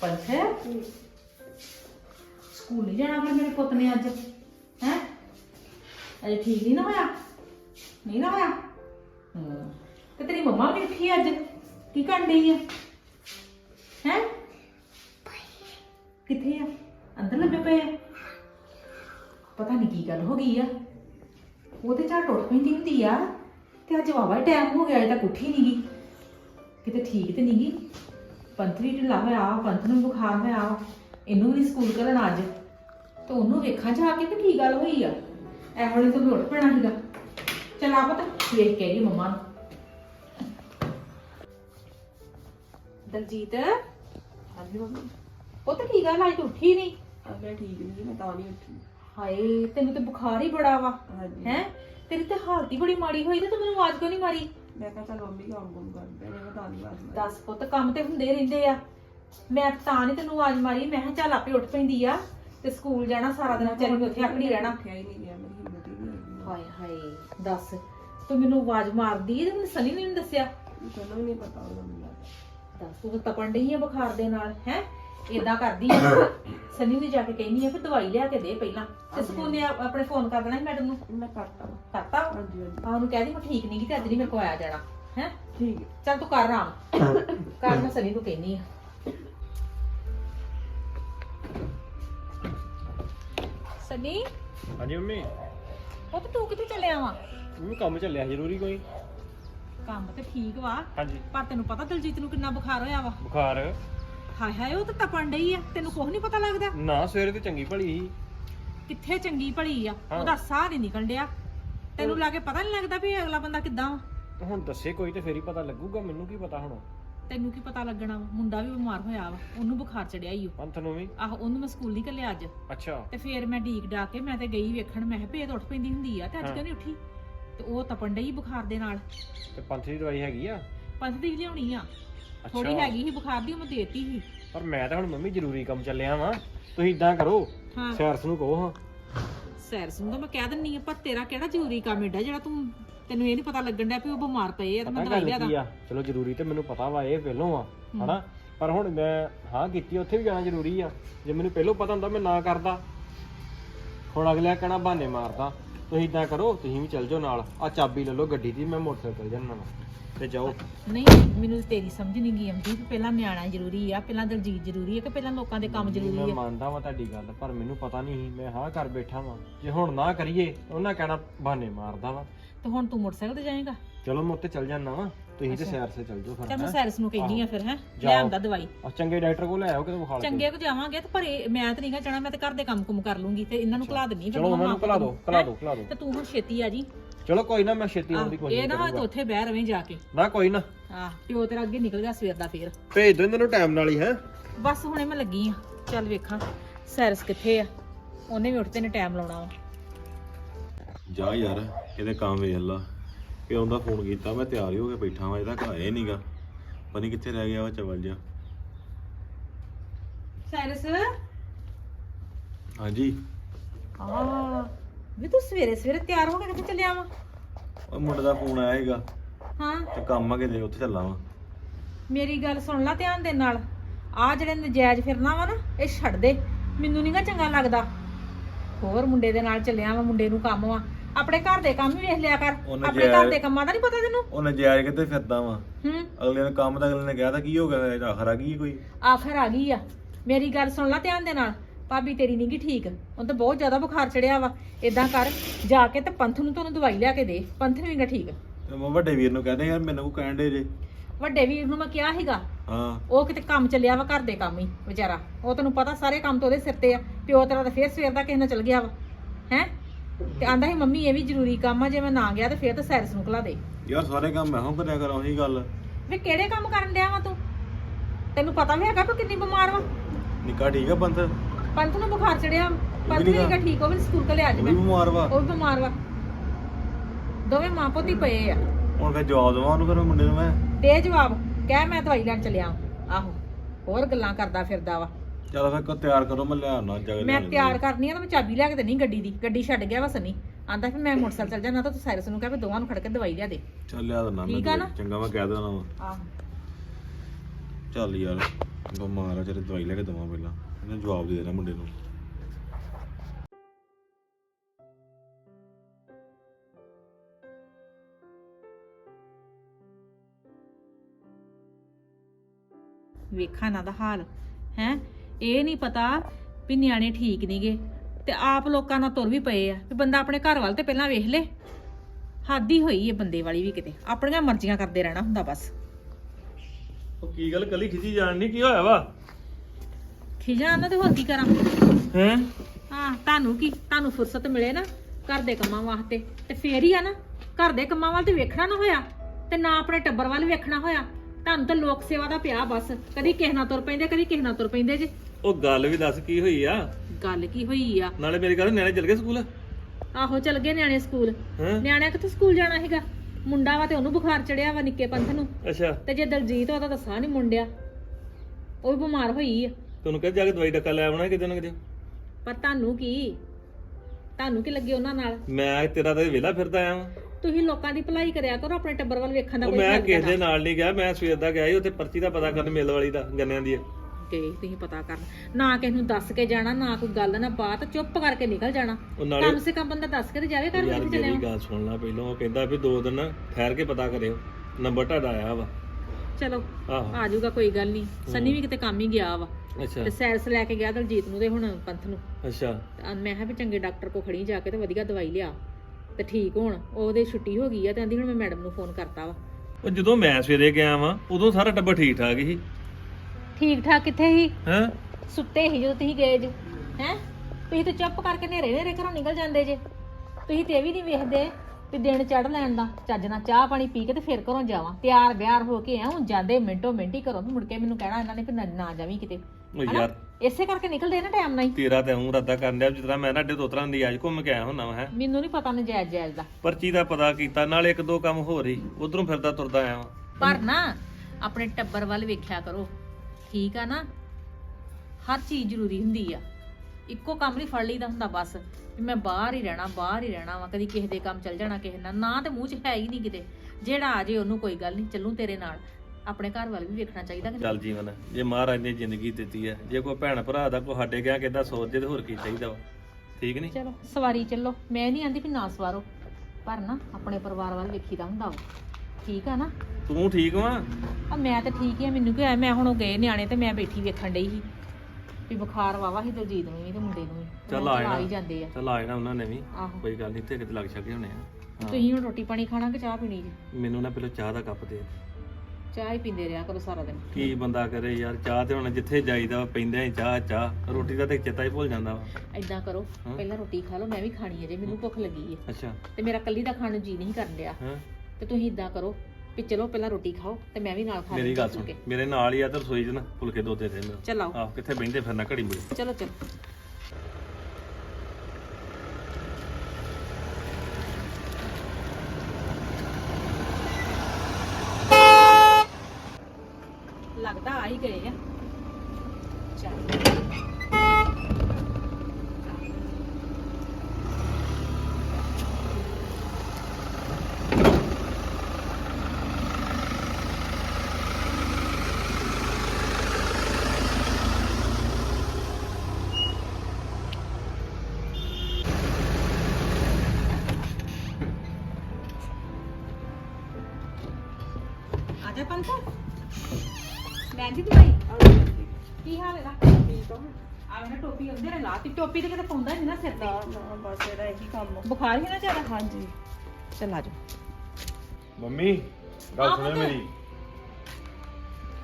ਪੰਥ school ਨਹੀਂ ਜਾਣਾ ਫਿਰ ਮੇਰੇ ਪੁੱਤ ਨੇ ਅੱਜ ਹੈ? ਅਜੇ ਠੀਕ ਨਹੀਂ ਨਾ ਹੋਇਆ? ਨਹੀਂ ਨਾ ਹੋਇਆ? ਹਮ, ਤੇ ਤੇਰੀ ਮੰਮਾ ਵੀ ਉੱਠੀ ਅੱਜ? ਕੀ ਕਰਨ ਡਈ ਆ? ਹੈ? ਕਿੱਥੇ ਆ? ਅੰਦਰ ਲੱਗੇ ਪਏ ਆ? ਪਤਾ ਨਹੀਂ ਕੀ ਗੱਲ ਹੋ ਗਈ ਆ। ਉਹ ਤੇ ਝੱਟ ਉੱਠ ਪੈਂਦੀ ਹੁੰਦੀ ਆ। ਤੇ ਅੱਜ ਵਾਵਾ ਟਾਈਮ ਹੋ ਗਿਆ ਅਜੇ ਤੱਕ ਉੱਠੀ ਨਹੀਂ ਗਈ ਕਿਤੇ ਠੀਕ ਤੇ ਨਹੀਂ ਗਈ ਪੰਥ ਵੀ ਢਿੱਲਾ ਹੋਇਆ ਵਾ, ਪੰਥ ਨੂੰ ਬੁਖਾਰ ਹੋਇਆ ਵਾ। ਇਹਨੂੰ ਵੀ ਨੀ ਸਕੂਲ ਘੱਲਣਾ ਅੱਜ। ਤੇ ਉਹਨੂੰ ਵੇਖਾਂ ਜਾ ਕੇ ਤੇ ਕੀ ਗੱਲ ਹੋਈ ਆ? ਐ ਹੌਲੀ ਤੋਂ ਉੱਠ ਪੈਣਾ ਸੀਗਾ। ਚਲ ਆ ਪਤਾ ਵੇਖ ਕੇ ਆਈ ਮੰਮਾ ਨੂੰ। ਦਲਜੀਤ? ਹਾਂਜੀ ਮੰਮੀ। ਉਹ ਤਾਂ ਕੀ ਗੱਲ ਅੱਜ ਤੂੰ ਉੱਠੀ ਨਹੀਂ ਮੈਂ ਠੀਕ ਨਹੀਂ ਮੈਂ ਤਾਂ ਨਹੀਂ ਉੱਠੀ। ਹਾਏ ਤੈਨੂੰ ਤੇ ਬੁਖਾਰ ਹੀ ਬੜਾ ਵਾ ਹਾਂਜੀ। ਹੈ? ਤੇਰੀ ਤੇ ਹਾਲਤ ਹੀ ਬੜੀ ਮਾੜੀ ਹੋਈ ਤੇ ਤੂੰ ਮੈਨੂੰ ਆਵਾਜ਼ ਕਿਉਂ ਨਹੀਂ ਮਾਰੀ? ਮੈਂ ਕਿਹਾ ਚੱਲ ਮੰਮੀ ਕੰਮ ਕੰਮ ਕਰਦੇ ਨੇ ਮੈਂ ਤਾਂ ਨਹੀਂ ਬਾਤ ਦੱਸ ਪੁੱਤ ਕੰਮ ਤੇ ਹੁੰਦੇ ਰਹਿੰਦੇ ਆ। ਮੈਂ ਤਾਂ ਨਹੀਂ ਤੈਨੂੰ ਆਵਾਜ਼ ਮਾਰੀ ਮੈਂ ਕਿਹਾ ਚੱਲ ਆਪੇ ਉੱਠ ਪੈਂਦੀ ਆ ਤੇ ਸਕੂਲ ਜਾਣਾ ਸਾਰਾ ਦਿਨ ਵਿਚਾਰੀ ਨੂੰ ਉੱਥੇ ਆਕੜੀ ਰਹਿਣਾ। ਉੱਠਿਆ ਹੀ ਨਹੀਂ ਗਿਆ ਮੇਰੀ ਹਿੰਮਤ ਹੀ ਨਹੀਂ ਹਾਏ ਹਾਏ ਦੱਸ ਤੂੰ ਮੈਨੂੰ ਆਵਾਜ਼ ਮਾਰਦੀ ਤੇ ਮੈਨੂੰ ਸਨੀ ਨੇ ਨੀ ਦੱਸਿਆ? ਵੀ ਨਹੀਂ ਪਤਾ ਉਹਦਾ ਮੈਨੂੰ ਦੱਸ ਤੂੰ ਤਾਂ ਤਪਣ ਡਈ ਆ ਬੁਖਾਰ ਦੇ ਨਾਲ ਹੈ? ਇਦਾਂ ਕਰਦੀ ਆ। ਸਨੀ ਨੇ ਜਾ ਕੇ ਕਹਿਨੀ ਆ ਫਿਰ ਦਵਾਈ ਲਿਆ ਕੇ ਦੇ ਪਹਿਲਾਂ। ਤੇ ਸਕੂਲ ਨੇ ਆਪਣੇ ਫੋਨ ਕਰ ਦੇਣਾ ਮੈਡਮ ਨੂੰ। ਮੈਂ ਕਰਤਾ। ਵਾ। ਕਰਤਾ ਹਾਂਜੀ ਹਾਂਜੀ। ਆ ਉਹਨੂੰ ਕਹਿ ਦੀ ਮੈਂ ਠੀਕ ਨਹੀਂ ਤੇ ਅੱਜ ਨਹੀਂ ਮੇਰੇ ਕੋ ਆਇਆ ਜਾਣਾ। ਹੈ? ਠੀਕ ਹੈ। ਚੱਲ ਤੂੰ ਕਰ ਆਰਾਮ। ਕਰ ਮੈਂ ਸਨੀ ਨੂੰ ਕਹਿਨੀ ਆ। ਸਨੀ? ਹਾਂਜੀ ਮੰਮੀ। ਉਹ ਤੇ ਤੂੰ ਕਿੱਥੇ ਚੱਲਿਆ ਵਾ? ਮੰਮੀ ਕੰਮ ਚੱਲਿਆ ਜ਼ਰੂਰੀ ਕੋਈ। ਕੰਮ ਤੇ ਠੀਕ ਵਾ। ਹਾਂਜੀ। ਪਰ ਤੈਨੂੰ ਪਤਾ ਦਲਜੀਤ ਨੂੰ ਕਿੰਨਾ ਬੁਖਾਰ ਹੋਇਆ ਵਾ? ਬੁਖਾਰ? ਹਾਏ ਹਾਏ ਉਹ ਤਾਂ ਤਪਣ ਡਈ ਆ ਤੈਨੂੰ ਕੁਝ ਨਹੀਂ ਪਤਾ ਲੱਗਦਾ। ਨਾ ਸਵੇਰੇ ਤੇ ਚੰਗੀ ਭਲੀ ਸੀ। ਕਿੱਥੇ ਚੰਗੀ ਭਲੀ ਆ? ਹਾਂ। ਉਹਦਾ ਸਾਹ ਨਹੀਂ ਨਿਕਲ ਡਿਆ। ਤੈਨੂੰ ਲੱਗੇ ਪਤਾ ਨਹੀਂ ਲੱਗਦਾ ਵੀ ਇਹ ਅਗਲਾ ਬੰਦਾ ਕਿੱਦਾਂ ਵਾ? ਹੁਣ ਦੱਸੇ ਕੋਈ ਤੇ ਫੇਰ ਹੀ ਪਤਾ ਲੱਗੂਗਾ ਮੈਨੂੰ ਕੀ ਪਤਾ ਹੁਣ? ਤੈਨੂੰ ਕੀ ਪਤਾ ਲੱਗਣਾ ਵਾ? ਮੁੰਡਾ ਵੀ ਬਿਮਾਰ ਹੋਇਆ ਵਾ ਉਹਨੂੰ ਬੁਖਾਰ ਚੜਿਆ ਈ ਓ। ਪੰਥ ਨੂੰ ਵੀ? ਆਹੋ ਉਹਨੂੰ ਮੈਂ ਸਕੂਲ ਨਹੀਂ ਘੱਲਿਆ ਅੱਜ। ਅੱਛਾ। ਤੇ ਫੇਰ ਮੈਂ ਡੀਕ ਡਾ ਕੇ ਮੈਂ ਤੇ ਗਈ ਵੇਖਣ ਮੈਂ ਕਿਹਾ ਭੇਦ ਉੱਠ ਪੈਂਦੀ ਹੁੰਦੀ ਆ ਤੇ ਅੱਜ ਹਾਂ। ਕਿਉਂ ਨਹੀਂ ਉੱਠੀ? ਤੇ ਉਹ ਤਪਣ ਡਈ ਬੁਖਾਰ ਦੇ ਨਾਲ। ਤੇ ਪੰਥ ਦੀ ਦਵਾਈ ਹੈਗੀ ਆ? ਪੰਜ ਦੀ ਲਿਆਉਣੀ ਆ। ਥੋੜੀ ਹੈਗੀ ਸੀ ਬੁਖਾਰ ਦੀ ਉਹ ਮੈਂ ਦੇਤੀ ਸੀ। ਪਰ ਮੈਂ ਤਾਂ ਹੁਣ ਮੰਮੀ ਜ਼ਰੂਰੀ ਕੰਮ ਚੱਲਿਆ ਵਾਂ। ਤੁਸੀਂ ਇਦਾਂ ਕਰੋ ਹਾਂ। ਸੈਰਸ ਨੂੰ ਕਹੋ ਹਾਂ। ਸੈਰ ਸੁਣ ਤਾਂ ਮੈਂ ਕਹਿ ਦਿੰਨੀ ਆ ਪਰ ਤੇਰਾ ਕਿਹੜਾ ਜ਼ਰੂਰੀ ਕੰਮ ਏਡਾ ਜਿਹੜਾ ਤੂੰ ਤੈਨੂੰ ਇਹ ਨਹੀਂ ਪਤਾ ਲੱਗਣ ਡਿਆ ਵੀ ਉਹ ਬਿਮਾਰ ਪਏ ਆ ਤੇ ਮੈਂ ਪਤਾ ਦਵਾਈ ਗੱਲ ਲਿਆਦਾ। ਕੀ ਆ? ਚਲੋ ਜ਼ਰੂਰੀ ਤੇ ਮੈਨੂੰ ਪਤਾ ਵਾ ਇਹ ਪਹਿਲੋਂ ਆ ਹਨਾ? ਪਰ ਹੁਣ ਮੈਂ ਹਾਂ ਕੀਤੀ ਉੱਥੇ ਵੀ ਜਾਣਾ ਜ਼ਰੂਰੀ ਆ। ਜੇ ਮੈਨੂੰ ਪਹਿਲੋਂ ਪਤਾ ਹੁੰਦਾ ਮੈਂ ਨਾ ਕਰਦਾ। ਹੁਣ ਅਗਲਿਆ ਕਹਿਣਾ ਬਹਾਨੇ ਮਾਰਦਾ। ਤੁਸੀਂ ਇਦਾਂ ਕਰੋ ਤੁਸੀਂ ਵੀ ਚੱਲ ਜਾਓ ਨਾਲ। ਆ ਚਾਬੀ ਲੈ ਲਓ ਗੱਡੀ ਦੀ ਮੈਂ ਮੋਟਰਸਾਈਕਲ ਚੱਲ ਜਾਣਾ ਵਾ। ਤੇ ਜਾਓ। ਨਹੀਂ ਮੈਨੂੰ ਤੇਰੀ ਸਮਝ ਨਹੀਂ ਗਈ ਆਉਂਦੀ ਵੀ ਪਹਿਲਾਂ ਨਿਆਣਾ ਜ਼ਰੂਰੀ ਆ ਪਹਿਲਾਂ ਦਲਜੀਤ ਜ਼ਰੂਰੀ ਆ ਕਿ ਪਹਿਲਾਂ ਲੋਕਾਂ ਦੇ ਕੰਮ ਜ਼ਰੂਰੀ ਮੈਂ ਆ? ਮੰਨਦਾ ਵਾਂ ਤੁਹਾਡੀ ਗੱਲ ਪਰ ਮੈਨੂੰ ਪਤਾ ਨਹੀਂ ਸੀ। ਮੈਂ ਹਾਂ ਕਰ ਬੈਠਾ ਵਾਂ। ਜੇ ਹੁਣ ਨਾ ਕਰੀਏ ਉਹਨਾਂ ਕਹਿਣਾ ਬਹਾਨੇ ਮਾਰਦਾ ਵਾ। ਤੇ ਹੁਣ ਤੂੰ ਮੋਟਰਸਾਈਕਲ ਤੇ ਜਾਏਗਾ? ਚਲੋ ਮੈਂ ਉੱਤੇ ਚੱਲ ਜਾਣਾ ਵਾਂ। ਤੁਸੀਂ ਤੇ। ਸੈਰ ਸੇ ਚੱਲ ਜਾਓ ਫਿਰ ਚੱਲ ਮੈਂ ਹੈਂ। ਸੈਰਸ ਨੂੰ ਕਹਿੰਦੀ ਆ ਫਿਰ ਹੈ? ਜਾਓ। ਲੈ ਆਉਂਦਾ ਦਵਾਈ। ਆ ਚੰਗੇ ਡਾਕਟਰ ਕੋਲ ਲੈ ਆਓ ਕਿਤੇ ਵਿਖਾ ਚੰਗੇ ਕੋ ਜਾਵਾਂਗੇ ਤੇ ਪਰ ਇਹ- ਮੈਂ ਤੇ ਨਹੀਂਗਾ ਜਾਣਾ ਮੈਂ ਤੇ ਘਰ ਦੇ ਕੰਮ ਕੁਮ ਕਰ ਲੂੰਗੀ ਤੇ ਇਹਨਾਂ ਨੂੰ ਘਲਾ ਦਿੰਨੀ ਚਲੋ ਉਹਨਾਂ ਨੂੰ ਘਲਾ ਦਿਓ ਘਲਾ ਦਿਓ ਘਲਾ ਦਿਓ। ਤੇ ਤੂੰ ਹੁਣ ਛੇਤੀ ਆ ਜੀ। ਚਲੋ ਕੋਈ ਨਾ ਮੈਂ ਛੇਤੀ ਆਉਣ ਦੀ ਆਹ, ਕੋਸ਼ਿਸ਼ ਇਹ ਨਾ ਹੋਏ ਕਰੂੰਗਾ। ਤੂੰ ਉੱਥੇ ਬਹਿ ਰਵੇਂ ਜਾ ਕੇ। ਨਾ ਕੋਈ ਨਾ। ਆਹ ਪਿਓ ਤੇਰਾ ਅੱਗੇ ਨਿਕਲ ਗਿਆ ਸਵੇਰ ਦਾ ਫੇਰ। ਭੇਜ ਦੋ ਇਹਨਾਂ ਨੂੰ ਟਾਈਮ ਨਾਲ ਹੀ ਹੈ। ਬਸ ਹੁਣੇ ਮੈਂ ਲੱਗੀ ਆ। ਚੱਲ ਵੇਖਾਂ ਸੈਰਸ ਕਿੱਥੇ ਆ? ਉਹਨੇ ਵੀ ਉੱਠਦੇ ਨੇ ਟਾਈਮ ਲਾਉਣਾ ਵਾ। ਜਾ ਯਾਰ ਇਹਦੇ ਕੰਮ ਵੇਖ ਲਾ। ਪਿਓ ਦਾ ਫੋਨ ਕੀਤਾ ਮੈਂ ਤਿਆਰ ਹੀ ਹੋ ਕੇ ਬੈਠਾ ਵਾਂ ਇਹਦਾ ਘਰ ਹੀ ਨਹੀਂਗਾ ਪਤਾ ਨਹੀਂ ਕਿੱਥੇ ਰਹਿ ਗਿਆ ਵਾ ਚਵਲ ਜਾ ਸੈਰਸ? ਹਾਂਜੀ। ਆ ਵੀ ਤੂੰ ਸਵੇਰੇ ਸਵੇਰੇ ਤਿਆਰ ਹੋ ਕੇ ਕਿੱਥੇ ਚੱਲਿਆ ਵਾ? ਉਹ ਮੁੰਡੇ ਦਾ ਫੋਨ ਆਇਆ ਸੀਗਾ। ਹਾਂ। ਤੇ ਕੰਮ ਆ ਕਿਤੇ ਉੱਥੇ ਚੱਲਾਂ ਵਾ। ਮੇਰੀ ਗੱਲ ਸੁਣ ਲੈ ਧਿਆਨ ਦੇ ਨਾਲ। ਆ ਜਿਹੜੇ ਨਜਾਇਜ਼ ਫਿਰਨਾ ਵਾ ਨਾ ਇਹ ਛੱਡ ਦੇ। ਮੈਨੂੰ ਨਹੀਂਗਾ ਚੰਗਾ ਲੱਗਦਾ। ਹੋਰ ਮੁੰਡੇ ਦੇ ਨਾਲ ਚੱਲਿਆ ਵਾ ਮੁੰਡੇ ਨੂੰ ਕੰਮ ਵਾ। ਆਪਣੇ ਘਰ ਦੇ ਕੰਮ ਵੀ ਵੇਖ ਲਿਆ ਕਰ। ਉਹ ਆਪਣੇ ਘਰ ਦੇ ਕੰਮਾਂ ਦਾ ਨਹੀਂ ਪਤਾ ਤੈਨੂੰ? ਉਹ ਨਜਾਇਜ਼ ਕਿਤੇ ਫਿਰਦਾ ਵਾ। ਹੂੰ। ਅਗਲੇ ਨੇ ਕੰਮ ਤਾਂ ਅਗਲੇ ਨੇ ਕਿਹਾ ਤਾਂ ਕੀ ਹੋ ਗਿਆ ਇਹ ਆਖਰ ਆ ਗਈ ਕੋਈ? ਆਖਰ ਆ ਗਈ ਆ। ਮੇਰੀ ਗੱਲ ਸੁਣ ਲੈ ਧਿਆਨ ਦੇ ਨਾਲ। ਭਾਬੀ ਤੇਰੀ ਨਹੀਂਗੀ ਠੀਕ। ਉਹ ਤਾਂ ਬਹੁਤ ਜ਼ਿਆਦਾ ਬੁਖਾਰ ਚੜਿਆ ਵਾ। ਇਦਾਂ ਕਰ ਜਾ ਕੇ ਤੇ ਪੰਥ ਨੂੰ ਤੁਹਾਨੂੰ ਦਵਾਈ ਲਿਆ ਕੇ ਦੇ। ਪੰਥ ਨਹੀਂਗਾ ਠੀਕ। ਤੇ ਮੈਂ ਵੱਡੇ ਵੀਰ ਨੂੰ ਕਹਿੰਦੇ ਯਾਰ ਮੈਨੂੰ ਕੋ ਕਹਿਣ ਦੇ ਜੇ। ਵੱਡੇ ਵੀਰ ਨੂੰ ਮੈਂ ਕਿਹਾ ਸੀਗਾ। ਹਾਂ। ਉਹ ਕਿਤੇ ਕੰਮ ਚੱਲਿਆ ਵਾ ਘਰ ਦੇ ਕੰਮ ਹੀ ਵਿਚਾਰਾ। ਉਹ ਤੈਨੂੰ ਪਤਾ ਸਾਰੇ ਕੰਮ ਤਾਂ ਉਹਦੇ ਸਿਰ ਤੇ ਆ। ਪਿਓ ਤੇਰਾ ਤਾਂ ਫੇਰ ਸਵੇਰ ਦਾ ਕਿਸੇ ਨਾਲ ਚਲ ਗਿਆ ਵਾ। ਹੈ? ਤੇ ਆਂਦਾ ਸੀ ਮੰਮੀ ਇਹ ਵੀ ਜ਼ਰੂਰੀ ਕੰਮ ਆ ਜੇ ਮੈਂ ਨਾ ਗਿਆ ਤੇ ਫੇਰ ਤਾਂ ਸੈਰਸ ਨੂੰ ਘਲਾ ਦੇ। ਯਾਰ ਸਾਰੇ ਕੰਮ ਮੈਂ ਹੋ ਕਰਿਆ ਕਰਾਂ ਉਹੀ ਗੱਲ। ਵੇ ਕਿਹੜੇ ਕੰਮ ਕਰਨ ਡਿਆ ਵਾ ਤੂੰ? ਤੈਨੂੰ ਪਤਾ ਵੀ ਹੈਗਾ ਤੂੰ ਕਿੰਨੀ ਬਿਮਾਰ ਵਾ। ਨਿੱਕਾ ਠੀਕ ਆ ਉਹ ਪੰਥ ਨੂੰ ਬੁਖਾਰ ਚੜਿਆ ਪੰਥ ਵੀ ਵੀ ਨੀ ਗਾ। ਠੀਕ ਉਹ ਵੀ ਸਕੂਲ ਘਲਿਆ ਅੱਜ ਵੀ ਮੈਂ। ਬਿਮਾਰ ਵਾ। ਉਹ ਵੀ ਬਿਮਾਰ ਵਾ। ਦੋਵੇਂ ਮਾਂ ਪੁੱਤ ਹੀ ਪਏ ਆ। ਹੁਣ ਫਿਰ ਜਵਾਬ ਦੇਵਾਂ ਉਹਨੂੰ ਫਿਰ ਮੁੰਡੇ ਨੂੰ ਮੈਂ? ਦੇ ਜਵਾਬ ਕਹਿ ਮੈਂ ਦਵਾਈ ਲੈਣ ਚੱਲਿਆ। ਆਹੋ ਹੋਰ ਗੱਲਾਂ ਕਰਦਾ ਫਿਰਦਾ ਵਾ। ਚਲ ਫਿਰ ਕੋ ਤਿਆਰ ਕਰੋ ਮੈਂ ਲਿਆਉਣਾ ਜਾ ਕੇ ਮੈਂ ਤਿਆਰ ਕਰਨੀ ਆ ਤਾਂ ਮੈਂ ਚਾਬੀ ਲਿਆ ਕੇ ਦੇਣੀ ਗੱਡੀ ਦੀ। ਗੱਡੀ ਛੱਡ ਗਿਆ ਵਾ ਸਨੀ। ਆਂਦਾ ਫਿਰ ਮੈਂ ਮੋਟਰਸਾਈਕਲ ਚੱਲ ਜਾਣਾ ਤਾਂ ਤੂੰ ਸਾਇਰਸ ਨੂੰ ਕਹਿ ਵੀ ਦੋਵਾਂ ਨੂੰ ਖੜ ਕੇ ਦਵਾਈ ਲਿਆ ਦੇ। ਚੱਲ ਲਿਆ ਦੇਣਾ ਠੀਕ ਆ ਨਾ? ਚੰਗਾ ਮੈਂ ਕਹਿ ਦੇਣਾ ਵਾ। ਆਹੋ। ਚੱਲ ਯਾਰ ਬਿਮਾਰ ਆ ਚਲੇ ਦਵਾਈ ਲੈ ਕੇ ਦਵਾਂ ਪਹਿਲਾਂ। ਇਹਨੇ ਜਵਾਬ ਦੇ ਦੇਣਾ ਮੁੰਡੇ ਨੂੰ। ਵੇਖਾਂ ਨਾ ਦਾ ਹਾਲ ਹੈ? ਇਹ ਨਹੀਂ ਪਤਾ ਵੀ ਨਿਆਣੇ ਠੀਕ ਨਹੀਂਗੇ ਤੇ ਆਪ ਲੋਕਾਂ ਨਾਲ ਤੁਰ ਵੀ ਪਏ ਆ ਵੀ ਬੰਦਾ ਆਪਣੇ ਘਰ ਵੱਲ ਤੇ ਪਹਿਲਾਂ ਵੇਖ ਲੇ। ਹਾਦੀ ਹੋਈ ਏ ਬੰਦੇ ਵਾਲੀ ਵੀ ਕਿਤੇ। ਆਪਣੀਆਂ ਮਰਜ਼ੀਆਂ ਕਰਦੇ ਰਹਿਣਾ ਹੁੰਦਾ ਬਸ। ਉਹ ਕੀ ਗੱਲ ਕੱਲੀ ਖਿੱਚੀ ਜਾਣ ਨਹੀਂ? ਕੀ ਹੋਇਆ ਵਾ? ਖਿਜਾ ਨਾ ਤੇ ਹੋਰ ਕੀ ਕਰਾਂ? ਹੈ? ਹਾਂ ਤੁਹਾਨੂੰ ਕੀ ਤੁਹਾਨੂੰ ਫੁਰਸਤ ਮਿਲੇ ਨਾ ਘਰ ਦੇ ਕੰਮਾਂ ਵਾਸਤੇ। ਤੇ ਫੇਰ ਹੀ ਆ ਨਾ ਘਰ ਦੇ ਕੰਮਾਂ ਵੱਲ ਤੇ ਵੇਖਣਾ ਨਾ ਹੋਇਆ ਤੇ ਨਾ ਆਪਣੇ ਟੱਬਰ ਵੱਲ ਵੇਖਣਾ ਹੋਇਆ। ਤੁਹਾਨੂੰ ਤਾਂ ਲੋਕ ਸੇਵਾ ਦਾ ਪਿਆ ਬਸ। ਕਦੀ ਕਿਸੇ ਨਾਲ ਤੁਰ ਪੈਂਦੇ ਕਦੀ ਕਿਸੇ ਨਾਲ ਤੁਰ ਪੈਂਦੇ ਜੇ। ਉਹ ਗੱਲ ਵੀ ਦੱਸ ਕੀ ਹੋਈ ਆ? ਗੱਲ ਕੀ ਹੋਈ ਆ? ਨਾਲੇ ਮੇਰੀ ਗੱਲ ਨਿਆਣੇ ਚਲ ਗਏ ਸਕੂਲ? ਆਹੋ ਚਲ ਗਏ ਨਿਆਣੇ ਸਕੂਲ। ਹੈ? ਨਿਆਣਿਆਂ ਕਿੱਥੇ ਸਕੂਲ ਜਾਣਾ ਹੈਗਾ ਮੁੰਡਾ ਵਾ ਤੇ ਉਹਨੂੰ ਬੁਖਾਰ ਚੜਿਆ ਵਾ ਨਿੱਕੇ ਪੰਥ ਨੂੰ। ਅੱਛਾ। ਤੇ ਜੇ ਦਲਜੀਤ ਉਹਦਾ ਦੱਸਾਂ ਨਹੀਂ ਮੁੰਡਿਆ। ਉਹ ਵੀ ਬਿਮਾਰ ਹੋਈ ਆ। ਤੈਨੂੰ ਕਹਿ ਜਾ ਕੇ ਦਵਾਈ ਡੱਕਾ ਲੈ ਆਉਣਾ ਕਿਤੇ ਨਾ ਕਿਤੇ? ਪਰ ਤੁਹਾਨੂੰ ਕੀ? ਤੁਹਾਨੂੰ ਕੀ ਲੱਗੇ ਉਹਨਾਂ ਨਾਲ? ਮੈਂ ਤੇਰਾ ਤਾਂ ਵਿਹਲਾ ਫਿਰਦਾ ਆਇਆ ਵਾਂ। ਤੁਸੀਂ ਲੋਕਾਂ ਦੀ ਭਲਾਈ ਕਰਿਆ ਕਰੋ ਆਪਣੇ ਟੱਬਰ ਵੱਲ ਵੇਖਣ ਦਾ ਉਹ ਕੋਈ ਮੈਂ ਕਿਸੇ ਦੇ ਨਾਲ ਨਹੀਂ ਗਿਆ ਮੈਂ ਸਵੇਰ ਦਾ ਗਿਆ ਸੀ ਉੱਥੇ ਪਰਚੀ ਦਾ ਪਤਾ ਕਰਨ ਮਿਲ ਵਾਲੀ ਦਾ ਗੰਨਿਆਂ ਦੀ। ਗਏ ਤੁਸੀਂ ਪਤਾ ਕਰਨ। ਨਾ ਕਿਸੇ ਨੂੰ ਦੱਸ ਕੇ ਜਾਣਾ ਨਾ ਕੋਈ ਗੱਲ ਨਾ ਬਾਤ ਚੁੱਪ ਕਰਕੇ ਨਿਕਲ ਜਾਣਾ। ਉਹ ਨਾਲੇ ਕਮ ਸੇ ਕਮ ਬੰਦਾ ਦੱਸ ਕੇ ਤੇ ਜਾਵੇ ਘਰ ਯਾਰ ਵਿੱਚ ਚੱਲਿਆ ਮੇਰੀ ਗੱਲ ਸੁਣ ਲੈ ਪਹਿਲਾਂ ਉਹ ਕਹਿੰਦਾ ਵੀ ਦੋ ਦਿਨ ਠਹਿਰ ਕੇ ਪਤਾ ਕਰਿਓ ਨੰਬਰ ਤੁਹਾਡਾ ਆਇਆ ਵਾ। ਚਲੋ ਆਹੋ। ਆ ਜਾਊਗਾ ਕੋਈ ਗੱਲ ਨਹੀਂ। ਸੰਨੀ ਵੀ ਕਿਤੇ ਕੰਮ ਹੀ ਗਿਆ ਵਾ। ਅੱਛਾ। ਤੇ ਸੈਰਸ ਲੈ ਕੇ ਗਿਆ ਦਲਜੀਤ ਨੂੰ ਤੇ ਹੁਣ ਪੰਥ ਨੂੰ। ਅੱਛਾ। ਤੇ ਮੈਂ ਕਿਹਾ ਵੀ ਚੰਗੇ ਡਾਕਟਰ ਕੋ ਖੜੀ ਜਾ ਕੇ ਤੇ ਵਧੀਆ ਦਵਾਈ ਲਿਆ। ਤੇ ਠੀਕ ਹੋਣ ਉਹਦੇ ਛੁੱਟੀ ਹੋ ਗਈ ਆ ਤੇ ਆਂਦੀ ਹੁਣ ਮੈਂ ਮੈਡਮ ਨੂੰ ਫੋਨ ਕਰਤਾ ਵਾ। ਉਹ ਜਦੋਂ ਮੈਂ ਸਵੇਰੇ ਗਿਆ ਵਾਂ ਉਦੋਂ ਸਾਰਾ ਟੱਬਰ ਠੀਕ ਠਾਕ ਸੀ। ਠੀਕ ਠਾਕ ਕਿੱਥੇ ਸੀ? ਹੈ? ਸੁੱਤੇ ਸੀ ਜਦੋਂ ਤੁਸੀਂ ਗਏ ਜੇ। ਹੈ? ਤੁਸੀਂ ਤਾਂ ਚੁੱਪ ਕਰਕੇ ਨੇਰੇ ਨੇਰੇ ਘਰੋਂ ਨਿਕਲ ਜਾਂਦੇ ਜੇ। ਤੁਸੀਂ ਤੇ ਇਹ ਵੀ ਨਹੀਂ ਵੇਖਦੇ ਵੀ ਦਿਨ ਚੜ ਲੈਣ ਦਾ। ਚੱਜ ਨਾਲ ਚਾਹ ਪਾਣੀ ਪੀ ਕੇ ਤੇ ਫਿਰ ਘਰੋਂ ਜਾਵਾਂ। ਤਿਆਰ ਬਿਆਰ ਹੋ ਕੇ ਐਂ ਜਾਂਦੇ ਮਿੰਟੋ ਮਿੰਟ ਘਰੋਂ। ਤੇ ਮੁੜ ਕੇ ਮੈਨੂੰ ਕਹਿਣਾ ਇਹਨਾਂ ਨੇ ਕਿ ਨਾ- ਨਾ ਜਾਵੀਂ ਕਿਤੇ। ਉਹ ਯਾਰ। ਇਸੇ ਕਰਕੇ ਨਿਕਲਦੇ ਨਾ ਟਾਈਮ ਨਾਲ ਹੀ। ਤੇਰਾ ਤੇ ਹੂੰ ਰੱਦਾ ਕਰਨ ਡਿਆ ਤਰ੍ਹਾਂ ਮੈਂ ਤੁਹਾਡੇ ਦੋਤਰਾਂ ਦੀ ਅੱਜ ਘੁੰਮ ਕੇ ਆਇਆ ਹੁੰਨਾ ਵਾ ਹੈ। ਮੈਨੂੰ ਨਹੀਂ ਪਤਾ ਨਜਾਇਜ਼ ਜਾਇਜ਼ ਦਾ। ਪਰਚੀ ਦਾ ਪਤਾ ਕੀਤਾ ਨਾਲੇ ਇੱਕ ਦੋ ਕੰਮ ਹੋ। ਰਹੀ ਉਧਰੋਂ ਫਿਰਦਾ ਤੁਰਦਾ ਆਇਆ ਵਾਂ। ਪਰ ਨਾ ਆਪਣੇ ਟੱਬਰ ਵੱਲ ਵੇਖਿਆ ਕਰੋ। ਠੀਕ ਆ ਨਾ? ਹਰ ਚੀਜ਼ ਜ਼ਰੂਰੀ ਹੁੰਦੀ ਆ। ਇੱਕੋ ਕੰਮ ਨਹੀਂ ਫੜ ਲਈਦਾ ਹੁੰਦਾ ਬਸ। ਵੀ ਮੈਂ ਬਾਹਰ ਹੀ ਰਹਿਣਾ ਬਾਹਰ ਹੀ ਰਹਿਣਾ ਵਾ। ਕਦੀ ਕਿਸੇ ਦੇ ਕੰਮ ਚੱਲ ਜਾਣਾ ਕਿਸੇ ਨਾਲ। ਨਾ ਤੇ ਮੂੰਹ 'ਚ ਹੈ ਹੀ ਨਹੀਂ ਕਿਤੇ। ਜਿਹੜਾ ਆ ਜੇ ਉਹਨੂੰ ਕੋਈ ਗੱਲ ਨਹੀਂ ਚੱਲੂ ਤੇਰੇ ਨਾਲ। ਆਪਣੇ ਘਰ ਵੱਲ ਵੀ ਵੇਖਣਾ ਚਾਹੀਦਾ ਕਿ ਚੱਲ ਜੀਵਨ ਜੇ ਮਹਾਰਾਜ ਨੇ ਜ਼ਿੰਦਗੀ ਦਿੱਤੀ ਹੈ ਜੇ ਕੋਈ ਭੈਣ ਭਰਾ ਦਾ ਕੋਈ ਸਾਡੇ ਗਿਆ ਕਿਦਾਂ ਸੋਚਦੇ ਤੇ ਹੋਰ ਕੀ ਚਾਹੀਦਾ ਵਾ। ਠੀਕ ਨਹੀਂ ਚਲੋ ਸਵਾਰੀ ਚੱਲੋ। ਮੈਂ ਨਹੀਂ ਆਂਦੀ ਵੀ ਨਾ ਸਵਾਰੋ ਪਰ ਨਾ ਆਪਣੇ ਪਰਿਵਾਰ ਵੱਲ ਵੇਖੀਦਾ ਹੁੰਦਾ ਵਾ। ਠੀਕ ਆ ਨਾ? ਤੂੰ ਠੀਕ ਵਾ? ਆ ਮੈਂ ਤਾਂ ਠੀਕ ਹੀ ਆ ਮੈਨੂੰ ਕੀ ਹੋਇਆ ਮੈਂ ਹੁਣ ਉਹ ਗਏ ਨਿਆਣੇ ਤੇ ਮੈਂ ਬੈਠੀ ਵੇਖਣ ਡਈ ਸੀ। ਵੀ ਬੁਖਾਰ ਵਾਵਾ ਸੀ ਦਲਜੀਤ ਨੂੰ ਵੀ ਤੇ ਮੁੰਡੇ ਨੂੰ ਵੀ। ਚੱਲ ਆ ਹੀ ਜਾਣਾ ਜਾਂਦੇ ਆ। ਚੱਲ ਆ ਜਾਣਾ ਉਹਨਾਂ ਨੇ ਵੀ। ਆਹੋ। ਕੋਈ ਗੱਲ ਨਹੀਂ ਤੇ ਕਿਤੇ ਲੱਗ ਛੱਗੇ ਹੋਣੇ ਆ। ਤੁਸੀਂ ਹੁਣ ਰੋਟੀ ਪਾਣੀ ਖਾਣਾ ਕਿ ਚਾਹ ਪੀਣੀ ਜੀ? ਮੈਨੂੰ ਨਾ ਪਹਿਲਾਂ ਚਾਹ ਦਾ ਕੱਪ ਦੇ। ਚਾਹ ਹੀ ਪੀਂਦੇ ਰਿਹਾ ਕਰੋ ਸਾਰਾ ਦਿਨ। ਕੀ ਬੰਦਾ ਕਰੇ ਯਾਰ ਚਾਹ ਤੇ ਹੁਣ ਜਿੱਥੇ ਜਾਈਦਾ ਵਾ, ਪੈਂਦਿਆਂ ਹੀ ਚਾਹ ਚਾਹ। ਰੋਟੀ ਦਾ ਤੇ ਚੇਤਾ ਹੀ ਭੁੱਲ ਜਾਂਦਾ ਵਾ। ਐਦਾਂ ਕਰੋ ਹਾਂ। ਪਹਿਲਾਂ ਰੋਟੀ ਖਾ ਲਓ ਮੈਂ ਵੀ ਖਾਣੀ ਹੈ ਜੇ ਮੈਨੂੰ ਭੁੱਖ ਲੱਗੀ ਹੈ। ਅੱਛਾ। ਤੇ ਮੇਰਾ ਕੱਲੀ ਦਾ ਖਾਣ ਨੂੰ ਜੀ ਨਹੀਂ ਕਰਨ ਡਿਆ। ਹਾਂ। ਤੇ ਤੁਸੀਂ ਇਦਾਂ ਕਰੋ ਵੀ ਚਲੋ ਪਹਿਲਾਂ ਰੋਟੀ ਖਾਓ ਤੇ ਮੈਂ ਵੀ ਨਾਲ ਖਾ ਮੇਰੀ ਗੱਲ ਸੁਣ। ਮੇਰੇ ਨਾਲ ਹੀ ਆ ਤੇ ਰਸੋਈ 'ਚ ਨਾ ਫੁਲਕੇ ਦੋ ਦੇ ਦੇ ਮੈਨੂੰ ਆਹ ਕਿੱਥੇ ਬਹਿੰਦੇ ਫਿਰਨਾ ਘੜੀ ਮੁੜੀ। ਚਲੋ ਚਲੋ ਲੱਗਦਾ ਆ ਹੀ ਗਏ ਆ ਚੱਲ ਆ ਜਾ ਪੰਤ ਟੋਪੀ ਉਹਦੇ ਨੇ ਲਾਤੀ ਟੋਪੀ ਤੇ ਕਿਤੇ ਪਾਉਂਦਾ ਨਹੀਂ ਨਾ ਸਿਰ ਤੇ। ਨਾ ਬਸ ਇਹਦਾ ਇਹੀ ਕੰਮ। ਬੁਖਾਰ ਹੀ ਨਾ ਜ਼ਿਆਦਾ? ਹਾਂਜੀ। ਚੱਲ ਆ ਜਾ। ਮੰਮੀ ਗੱਲ ਤੇ- ਮੇਰੀ।